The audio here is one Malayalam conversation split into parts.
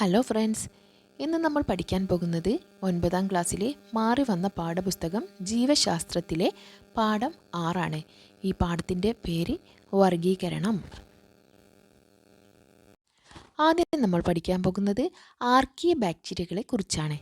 ഹലോ ഫ്രണ്ട്സ് ഇന്ന് നമ്മൾ പഠിക്കാൻ പോകുന്നത് ഒൻപതാം ക്ലാസ്സിലെ മാറി വന്ന പാഠപുസ്തകം ജീവശാസ്ത്രത്തിലെ പാഠം ആറാണ്. ഈ പാഠത്തിന്റെ പേര് വർഗീകരണം ആദ്യം നമ്മൾ പഠിക്കാൻ പോകുന്നത് ആർക്കിയ ബാക്ടീരിയകളെ കുറിച്ചാണ്.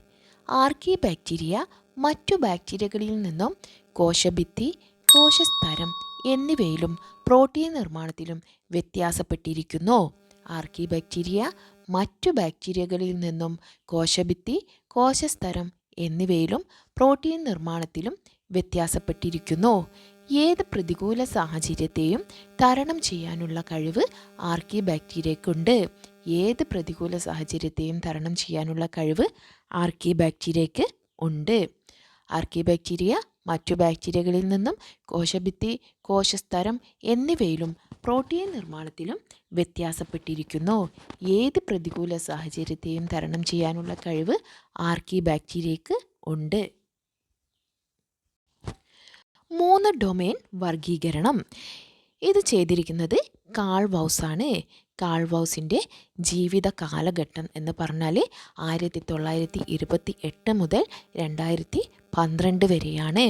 ആർക്കി ബാക്ടീരിയ മറ്റു ബാക്ടീരിയകളിൽ നിന്നും കോശഭിത്തി കോശസ്തരം എന്നിവയിലും പ്രോട്ടീൻ നിർമ്മാണത്തിലും വ്യത്യാസപ്പെട്ടിരിക്കുന്നു. ആർക്കി ബാക്ടീരിയ മറ്റു ബാക്ടീരിയകളിൽ നിന്നും കോശഭിത്തി കോശസ്തരം എന്നിവയിലും പ്രോട്ടീൻ നിർമ്മാണത്തിലും വ്യത്യാസപ്പെട്ടിരിക്കുന്നു. ഏത് പ്രതികൂല സാഹചര്യത്തെയും തരണം ചെയ്യാനുള്ള കഴിവ് ആർക്കി ബാക്ടീരിയക്കുണ്ട് ഏത് പ്രതികൂല സാഹചര്യത്തെയും തരണം ചെയ്യാനുള്ള കഴിവ് ആർക്കി ബാക്ടീരിയക്ക് ഉണ്ട്. ആർക്കി ബാക്ടീരിയ മറ്റു ബാക്ടീരിയകളിൽ നിന്നും കോശഭിത്തി കോശസ്തരം എന്നിവയിലും പ്രോട്ടീൻ നിർമ്മാണത്തിലും വ്യത്യാസപ്പെട്ടിരിക്കുന്നു. ഏത് പ്രതികൂല സാഹചര്യത്തെയും തരണം ചെയ്യാനുള്ള കഴിവ് ആർക്കി ബാക്ടീരിയക്ക് ഉണ്ട്. മൂന്ന് ഡൊമെയിൻ വർഗീകരണം ഇത് ചെയ്തിരിക്കുന്നത് കാൾവൗസാണ് കാൾവൗസിന്റെ ജീവിത കാലഘട്ടം എന്ന് പറഞ്ഞാൽ ആയിരത്തി തൊള്ളായിരത്തി ഇരുപത്തി എട്ട് മുതൽ രണ്ടായിരത്തി പന്ത്രണ്ട് വരെയാണ്.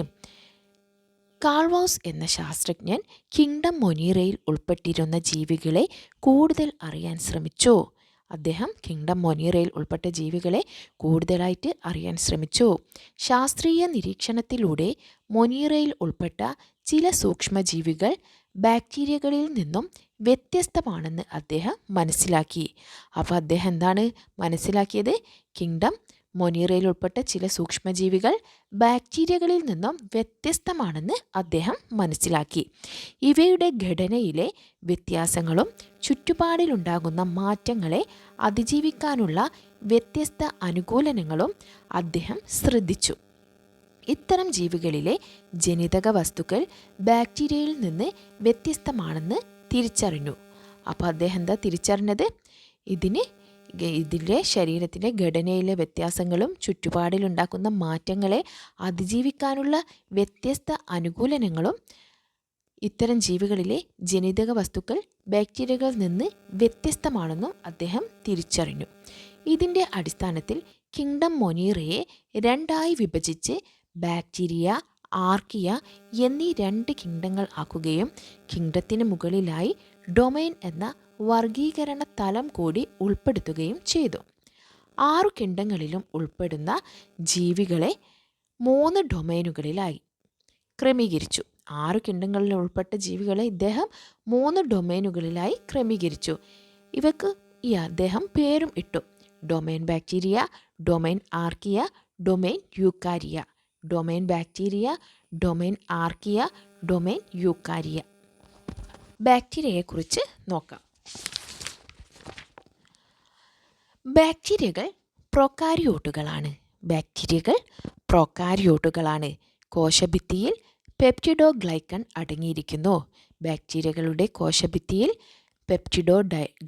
കാൾവൗസ് എന്ന ശാസ്ത്രജ്ഞൻ കിങ്ഡം മൊനീറയിൽ ഉൾപ്പെട്ടിരുന്ന ജീവികളെ കൂടുതൽ അറിയാൻ ശ്രമിച്ചു. അദ്ദേഹം കിങ്ഡം മൊനീറയിൽ ഉൾപ്പെട്ട ജീവികളെ കൂടുതലായിട്ട് അറിയാൻ ശ്രമിച്ചു. ശാസ്ത്രീയ നിരീക്ഷണത്തിലൂടെ മൊനീറയിൽ ഉൾപ്പെട്ട ചില സൂക്ഷ്മജീവികൾ ബാക്ടീരിയകളിൽ നിന്നും വ്യത്യസ്തമാണെന്ന് അദ്ദേഹം മനസ്സിലാക്കി. അപ്പോൾ അദ്ദേഹം എന്താണ് മനസ്സിലാക്കിയത്? കിങ്ഡം മൊനീറയിൽ ഉൾപ്പെട്ട ചില സൂക്ഷ്മജീവികൾ ബാക്ടീരിയകളിൽ നിന്നും വ്യത്യസ്തമാണെന്ന് അദ്ദേഹം മനസ്സിലാക്കി. ഇവയുടെ ഘടനയിലെ വ്യത്യാസങ്ങളും ചുറ്റുപാടിലുണ്ടാകുന്ന മാറ്റങ്ങളെ അതിജീവിക്കാനുള്ള വ്യത്യസ്ത അനുകൂലനങ്ങളും അദ്ദേഹം ശ്രദ്ധിച്ചു. ഇത്തരം ജീവികളിലെ ജനിതക വസ്തുക്കൾ ബാക്ടീരിയയിൽ നിന്ന് വ്യത്യസ്തമാണെന്ന് തിരിച്ചറിഞ്ഞു. അപ്പോൾ അദ്ദേഹം എന്താ തിരിച്ചറിഞ്ഞത്? ഇതിന് ഇതിലെ ശരീരത്തിലെ ഘടനയിലെ വ്യത്യാസങ്ങളും ചുറ്റുപാടിലുണ്ടാക്കുന്ന മാറ്റങ്ങളെ അതിജീവിക്കാനുള്ള വ്യത്യസ്ത അനുകൂലനങ്ങളും ഇത്തരം ജീവികളിലെ ജനിതക വസ്തുക്കൾ ബാക്ടീരിയകളിൽ നിന്ന് വ്യത്യസ്തമാണെന്നും അദ്ദേഹം തിരിച്ചറിഞ്ഞു. ഇതിന്റെ അടിസ്ഥാനത്തിൽ കിങ്ഡം മൊനീറയെ രണ്ടായി വിഭജിച്ച് ബാക്ടീരിയ ആർക്കിയ എന്നീ രണ്ട് കിങ്ഡങ്ങൾ ആക്കുകയും കിങ്ഡത്തിന് മുകളിലായി ഡൊമൈൻ എന്ന വർഗീകരണ തലം കൂടി ഉൾപ്പെടുത്തുകയും ചെയ്തു. ആറു കിണ്ടങ്ങളിലും ഉൾപ്പെടുന്ന ജീവികളെ മൂന്ന് ഡൊമൈനുകളിലായി ക്രമീകരിച്ചു. ആറ് കിണ്ടങ്ങളിൽ ഉൾപ്പെട്ട ജീവികളെ ഇദ്ദേഹം മൂന്ന് ഡൊമൈനുകളിലായി ക്രമീകരിച്ചു. ഇവക്ക് ഈ അദ്ദേഹം പേരും ഇട്ടു. Domain bacteria domain archaea domain eukarya. Domain bacteria domain archaea domain eukarya. ബാക്ടീരിയയെക്കുറിച്ച് നോക്കാം. ബാക്ടീരിയകൾ പ്രൊക്കാരിയോട്ടുകളാണ് ബാക്ടീരിയകൾ പ്രൊക്കാരിയോട്ടുകളാണ് കോശഭിത്തിയിൽ പെപ്റ്റിഡോ ഗ്ലൈക്കൺ അടങ്ങിയിരിക്കുന്നു. ബാക്ടീരിയകളുടെ കോശഭിത്തിയിൽ പെപ്റ്റിഡോ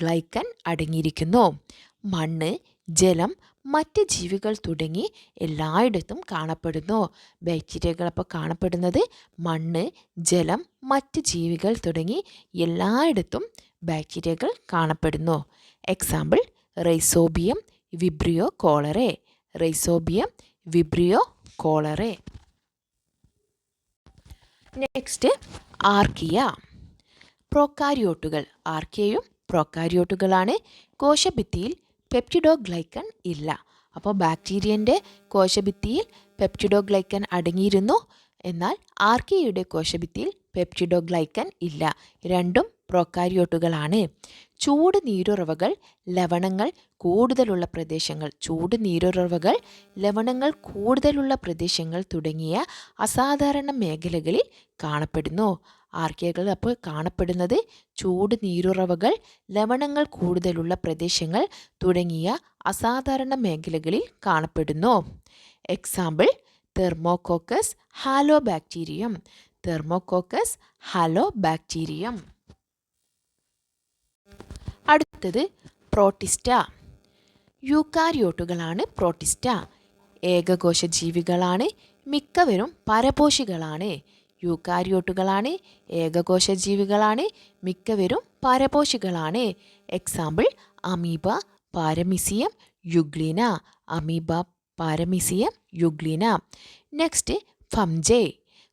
ഗ്ലൈക്കൺ അടങ്ങിയിരിക്കുന്നു. മണ്ണ് ജലം മറ്റ് ജീവികൾ തുടങ്ങി എല്ലായിടത്തും കാണപ്പെടുന്നു. ബാക്ടീരിയകൾ അപ്പോൾ കാണപ്പെടുന്നത് മണ്ണ് ജലം മറ്റ് ജീവികൾ തുടങ്ങി എല്ലായിടത്തും ബാക്ടീരിയകൾ കാണപ്പെടുന്നു. Example rhizobium vibrio cholerae rhizobium vibrio cholerae next archaea. പ്രോക്കാരിയോട്ടുകൾ ആർക്കിയയും പ്രോക്കാരിയോട്ടുകളാണ് കോശഭിത്തിയിൽ പെപ്റ്റിഡോഗ്ലൈക്കൺ ഇല്ല. അപ്പോൾ ബാക്ടീരിയന്റെ കോശഭിത്തിയിൽ പെപ്റ്റിഡോഗ്ലൈക്കൺ അടങ്ങിയിരുന്നു. എന്നാൽ ആർക്കിയയുടെ കോശഭിത്തിയിൽ പെപ്റ്റിഡോഗ്ലൈക്കൻ ഇല്ല. രണ്ടും പ്രോക്കാരിയോട്ടുകളാണ്. ചൂട് നീരുറവകൾ ലവണങ്ങൾ കൂടുതലുള്ള പ്രദേശങ്ങൾ. ചൂട് നീരുറവകൾ ലവണങ്ങൾ കൂടുതലുള്ള പ്രദേശങ്ങൾ തുടങ്ങിയ അസാധാരണ മേഖലകളിൽ കാണപ്പെടുന്നു. ആർക്കിയകൾ അപ്പോൾ കാണപ്പെടുന്നത് ചൂട് നീരുറവകൾ ലവണങ്ങൾ കൂടുതലുള്ള പ്രദേശങ്ങൾ തുടങ്ങിയ അസാധാരണ മേഖലകളിൽ കാണപ്പെടുന്നു. Example thermococcus halo bacterium thermococcus halo bacterium അടുത്തത് പ്രോട്ടിസ്റ്റ. യൂക്കാരിയോട്ടുകളാണ് പ്രോട്ടിസ്റ്റ. ഏകകോശ ജീവികളാണ് മിക്കവരും പരപോഷികളാണ്. യൂക്കാരിയോട്ടുകളാണ് ഏകകോശ ജീവികളാണ് മിക്കവരും പരപോഷികളാണ്. Example amoeba paramecium euglena. Amoeba paramecium euglena. Next fungi.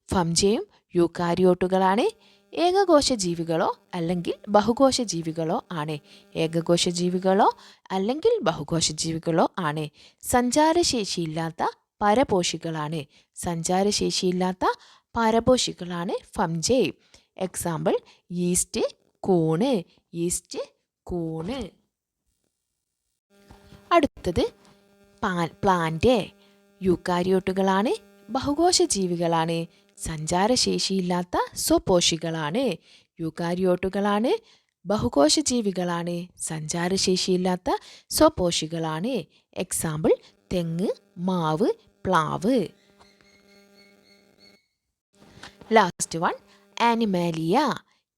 ഫംജയും യൂക്കാരിയോട്ടുകളാണ്. ഏകകോശ ജീവികളോ അല്ലെങ്കിൽ ബഹുകോശ ജീവികളോ ആണ്. ഏകകോശ ജീവികളോ അല്ലെങ്കിൽ ബഹുകോശ ജീവികളോ ആണ്. സഞ്ചാരശേഷിയില്ലാത്ത പരപോഷികളാണ്. സഞ്ചാരശേഷിയില്ലാത്ത പരപോഷികളാണ് ഫംജെ. എക്സാമ്പിൾ ഈസ്റ്റ് കൂണ്. ഈസ്റ്റ് കൂണ്. അടുത്തത് പ്ലാന്റ് യൂക്കാരിയോട്ടുകളാണ്. ബഹുകോശ ജീവികളാണ് സഞ്ചാരശേഷിയില്ലാത്ത സ്വപോഷികളാണ് യൂക്കാരിയോട്ടുകളാണ് ബഹുകോശ ജീവികളാണ് സഞ്ചാരശേഷിയില്ലാത്ത സ്വപോഷികളാണ്. എക്സാമ്പിൾ തെങ്ങ് മാവ് പ്ലാവ്. Last one animalia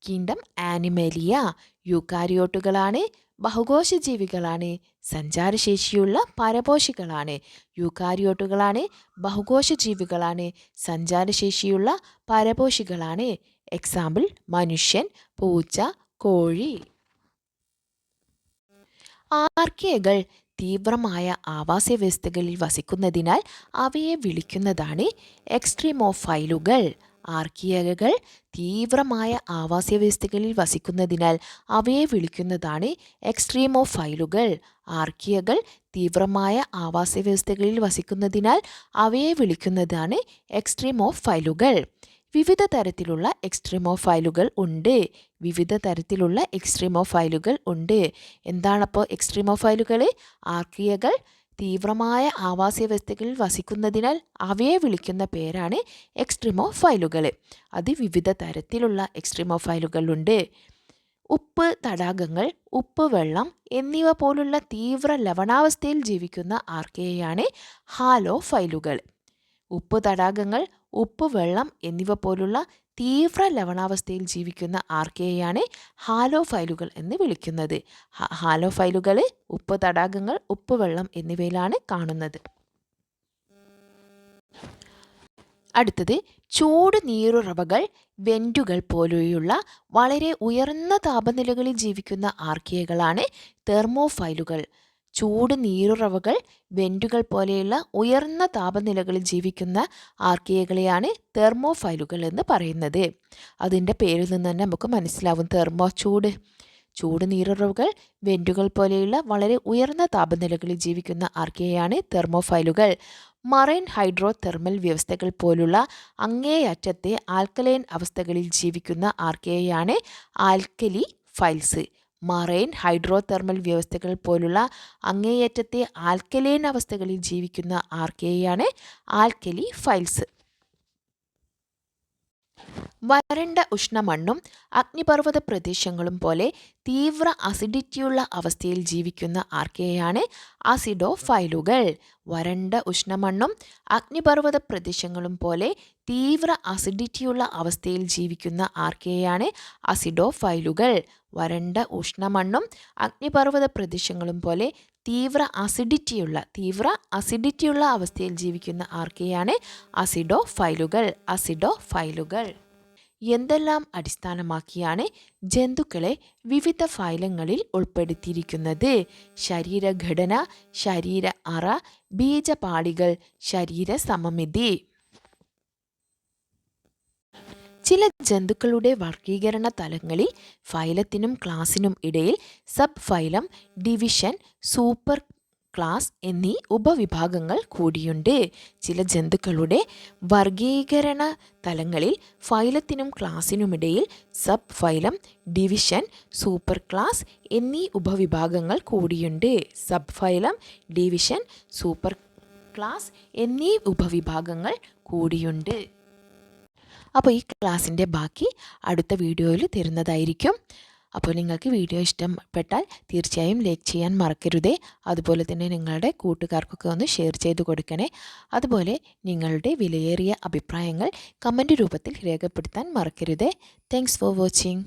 kingdom animalia യൂക്കാരിയോട്ടുകളാണ് ബഹുകോശ ജീവികളാണ് സഞ്ചാരശേഷിയുള്ള പരപോഷികളാണ് യൂക്കാരിയോട്ടുകളാണ് ബഹുകോശ ജീവികളാണ് സഞ്ചാരശേഷിയുള്ള പരപോഷികളാണ്. എക്സാമ്പിൾ മനുഷ്യൻ പൂച്ച കോഴി. ആർക്കിയകൾ തീവ്രമായ ആവാസ വ്യവസ്ഥകളിൽ വസിക്കുന്നതിനാൽ അവയെ വിളിക്കുന്നതാണ് എക്സ്ട്രീമോഫൈലുകൾ. ആർക്കിയകൾ തീവ്രമായ ആവാസ വ്യവസ്ഥകളിൽ വസിക്കുന്നതിനാൽ അവയെ വിളിക്കുന്നതാണ് എക്സ്ട്രീമോഫൈലുകൾ. ആർക്കിയകൾ തീവ്രമായ ആവാസ വ്യവസ്ഥകളിൽ വസിക്കുന്നതിനാൽ അവയെ വിളിക്കുന്നതാണ് എക്സ്ട്രീമോഫൈലുകൾ. വിവിധ തരത്തിലുള്ള എക്സ്ട്രീമോഫൈലുകൾ ഉണ്ട്. വിവിധ തരത്തിലുള്ള എക്സ്ട്രീമോഫൈലുകൾ ഉണ്ട്. എന്താണപ്പോൾ എക്സ്ട്രീമോഫൈലുകൾ ആർക്കിയകൾ തീവ്രമായ ആവാസ വ്യവസ്ഥകളിൽ വസിക്കുന്നതിനാൽ അവയെ വിളിക്കുന്ന പേരാണ് എക്സ്ട്രീമോ ഫയലുകൾ അത് വിവിധ തരത്തിലുള്ള എക്സ്ട്രീമോ ഫയലുകളുണ്ട് ഉപ്പ് തടാകങ്ങൾ ഉപ്പ് വെള്ളം എന്നിവ പോലുള്ള തീവ്ര ലവണാവസ്ഥയിൽ ജീവിക്കുന്ന ആർക്കെയാണ് ഹാലോഫൈലുകൾ ഉപ്പ് തടാകങ്ങൾ ഉപ്പ് വെള്ളം എന്നിവ പോലുള്ള തീവ്ര ലവണാവസ്ഥയിൽ ജീവിക്കുന്ന ആർക്കിയയാണ് ഹാലോ ഫൈലുകൾ എന്ന് വിളിക്കുന്നത്. ഹാലോ ഫൈലുകൾ ഉപ്പ് തടാകങ്ങൾ ഉപ്പ് വെള്ളം എന്നിവയിലാണ് കാണുന്നത്. അടുത്തത് ചൂട് നീരുറവകൾ വെന്റുകൾ പോലെയുള്ള വളരെ ഉയർന്ന താപനിലകളിൽ ജീവിക്കുന്ന ആർക്കിയകളാണ് തെർമോഫൈലുകൾ. ചൂട് നീരുറവകൾ വെന്റുകൾ പോലെയുള്ള ഉയർന്ന താപനിലകളിൽ ജീവിക്കുന്ന ആർക്കിയകളെയാണ് തെർമോഫൈലുകൾ എന്ന് പറയുന്നത്. അതിന്റെ പേരിൽ നിന്ന് തന്നെ നമുക്ക് മനസ്സിലാവും തെർമോ ചൂട്. ചൂട് നീരുറവുകൾ വെന്റുകൾ പോലെയുള്ള വളരെ ഉയർന്ന താപനിലകളിൽ ജീവിക്കുന്ന ആർക്കിയയാണ് തെർമോഫൈലുകൾ. മറൈൻ ഹൈഡ്രോ തെർമൽ വ്യവസ്ഥകൾ പോലുള്ള അങ്ങേയറ്റത്തെ ആൽക്കലൈൻ അവസ്ഥകളിൽ ജീവിക്കുന്ന ആർക്കിയയാണ് ആൽക്കലി ഫൈൽസ്. മറൈൻ ഹൈഡ്രോതെർമൽ വ്യവസ്ഥകൾ പോലുള്ള അങ്ങേയറ്റത്തെ ആൽക്കലൈൻ അവസ്ഥകളിൽ ജീവിക്കുന്ന ആർക്കെയാണ് ആൽക്കലി ഫൈൽസ്. വരണ്ട ഉഷ്ണമണ്ണും അഗ്നിപർവത പ്രദേശങ്ങളും പോലെ തീവ്ര അസിഡിറ്റിയുള്ള അവസ്ഥയിൽ ജീവിക്കുന്ന ആർക്കെയാണ് അസിഡോ ഫൈലുകൾ വരണ്ട ഉഷ്ണമണ്ണും അഗ്നിപർവത പ്രദേശങ്ങളും പോലെ തീവ്ര അസിഡിറ്റിയുള്ള അവസ്ഥയിൽ ജീവിക്കുന്ന ആർക്കെയാണ് അസിഡോ ഫൈലുകൾ വരണ്ട ഉഷ്ണമണ്ണും അഗ്നിപർവത പ്രദേശങ്ങളും പോലെ തീവ്ര അസിഡിറ്റിയുള്ള തീവ്ര അസിഡിറ്റിയുള്ള അവസ്ഥയിൽ ജീവിക്കുന്ന ആർക്കെയാണ്? അസിഡോ ഫൈലുകൾ അസിഡോ ഫൈലുകൾ എന്തെല്ലാം അടിസ്ഥാനമാക്കിയാണ് ജന്തുക്കളെ വിവിധ ഫൈലങ്ങളിൽ ഉൾപ്പെടുത്തിയിരിക്കുന്നത്? ശരീരഘടന ശരീര അറ ബീജപാളികൾ ശരീര സമമിതി ചില ജന്തുക്കളുടെ വർഗീകരണ തലങ്ങളിൽ ഫൈലത്തിനും ക്ലാസിനും ഇടയിൽ sub phylum division super class എന്നീ ഉപവിഭാഗങ്ങൾ കൂടിയുണ്ട്. ചില ജന്തുക്കളുടെ വർഗീകരണ തലങ്ങളിൽ ഫൈലത്തിനും ക്ലാസിനുമിടയിൽ sub phylum division super class എന്നീ ഉപവിഭാഗങ്ങൾ കൂടിയുണ്ട്. Sub phylum division super class എന്നീ ഉപവിഭാഗങ്ങൾ കൂടിയുണ്ട്. അപ്പോൾ ഈ ക്ലാസ്സിന്റെ ബാക്കി അടുത്ത വീഡിയോയിൽ തരുന്നതായിരിക്കും. അപ്പോൾ നിങ്ങൾക്ക് വീഡിയോ ഇഷ്ടപ്പെട്ടാൽ തീർച്ചയായും ലൈക്ക് ചെയ്യാൻ മറക്കരുതേ. അതുപോലെ തന്നെ നിങ്ങളുടെ കൂട്ടുകാർക്കൊക്കെ ഒന്ന് ഷെയർ ചെയ്ത് കൊടുക്കണേ. അതുപോലെ നിങ്ങളുടെ വിലയേറിയ അഭിപ്രായങ്ങൾ കമന്റ് രൂപത്തിൽ രേഖപ്പെടുത്താൻ മറക്കരുതേ. Thanks for watching